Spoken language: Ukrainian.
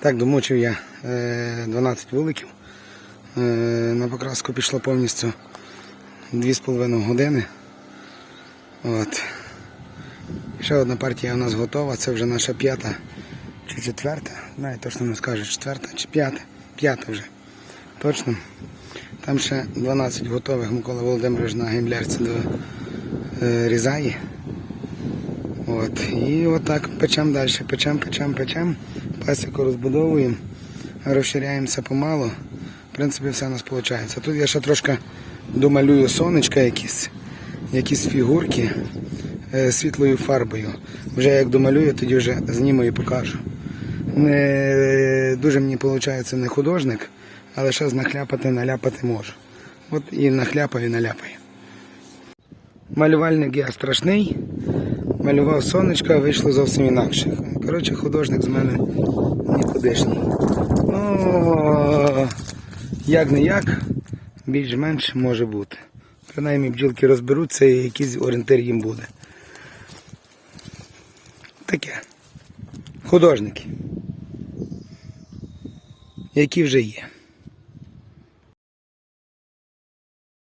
Так, домочив я е, 12 вуликів. Е, на покраску пішло повністю 2,5 години. От. Ще одна партія у нас готова, це вже наша п'ята чи четверта. Навіть точно не скажу, четверта чи п'ята. П'ята вже. Точно. Там ще 12 готових Микола Володимирович на геймлярці різає. От. І отак печемо далі, печемо, печемо, печемо. Пасіку розбудовуємо, розширяємося помалу. В принципі, все у нас виходить. Тут я ще трошки домалюю сонечка якісь, якісь фігурки е, світлою фарбою. Вже як домалюю, тоді вже зніму і покажу. Не, дуже мені виходить не художник, але ще нахляпати, наляпати можу. От і нахляпаю, і наляпаю. Малювальник я страшний. Малював сонечко, а вийшло зовсім інакше. Коротше, художник з мене нікудишній. Ну, як не як, більш-менш може бути. Принаймні бджілки розберуться і якийсь орієнтир їм буде. Таке. Художники. Які вже є.